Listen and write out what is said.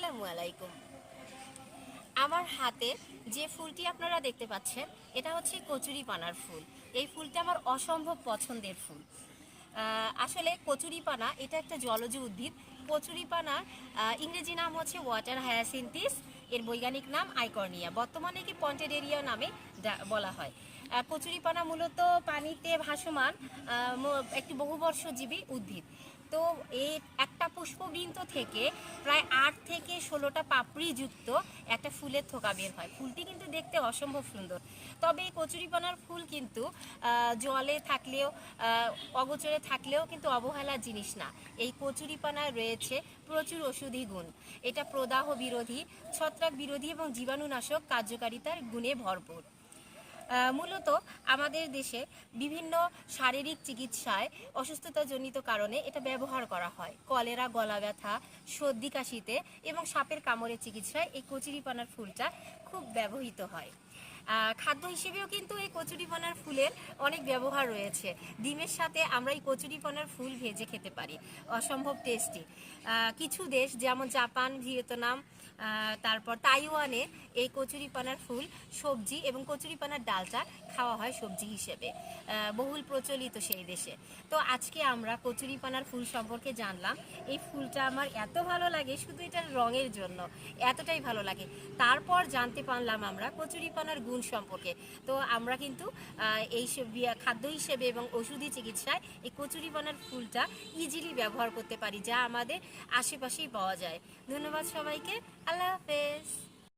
আসসালামু আলাইকুম। আমার হাতে যে ফুলটি আপনারা দেখতে পাচ্ছেন, এটা হচ্ছে কচুরি পানার ফুল। এই ফুলটা আমার অসম্ভব পছন্দের ফুল। আসলে কচুরি পানা এটা একটা জলজ উদ্ভিদ। কচুরি পানার ইংরেজি নাম হচ্ছে ওয়াটার হায়াসিন্থিস, এর বৈজ্ঞানিক নাম আইকর্নিয়া। বর্তমানে কি পন্টেডেরিয়া নামে বলা হয়। কচুরিপানা মূলত পানিতে ভাসমান একটি বহুবর্ষজীবী উদ্ভিদ। তো এই একটা পুষ্পবৃন্ত থেকে প্রায় আট থেকে ষোলোটা পাপড়িযুক্ত একটা ফুলের থোকা বের হয়। ফুলটি কিন্তু দেখতে অসম্ভব সুন্দর। তবে এই কচুরিপানার ফুল কিন্তু জলে থাকলেও অগোচরে থাকলেও কিন্তু অবহেলার জিনিস না। এই কচুরিপানায় রয়েছে প্রচুর ওষুধি গুণ। এটা প্রদাহ বিরোধী, ছত্রাক বিরোধী এবং জীবাণুনাশক কার্যকারিতার গুণে ভরপুর। মূলত আমাদের দেশে বিভিন্ন শারীরিক চিকিৎসায় অসুস্থতাজনিত কারণে এটা ব্যবহার করা হয়। কলেরা, গলা ব্যথা, সর্দি কাশিতে এবং সাপের কামড়ের চিকিৎসায় এই কচুরিপানার ফুলটা খুব ব্যবহৃত হয়। খাদ্য হিসেবেও কিন্তু এই কচুরিপানার ফুলের অনেক ব্যবহার রয়েছে। ডিমের সাথে আমরা এই কচুরিপানার ফুল ভেজে খেতে পারি। অসম্ভব টেস্টি। কিছু দেশ যেমন জাপান, ভিয়েতনাম তারপর তাইওয়ানে এই কচুরিপানার ফুল সবজি এবং কচুরিপানার ডালটা খাওয়া হয় সবজি হিসেবে। বহুল প্রচলিত সেই দেশে। তো আজকে আমরা কচুরিপানার ফুল সম্পর্কে জানলাম। এই ফুলটা আমার এত ভালো লাগে, শুধু এটার রঙের জন্য এতটাই ভালো লাগে। তারপর জানতে পারলাম আমরা কচুরিপানার গুণ সম্পর্কে। তো আমরা কিন্তু এই খাদ্য হিসেবে এবং ওষুধি চিকিৎসায় এই কচুরিপানার ফুলটা ইজিলি ব্যবহার করতে পারি, যা আমাদের আশেপাশেই পাওয়া যায়। ধন্যবাদ সবাইকে। আল্লাহ হাফেজ।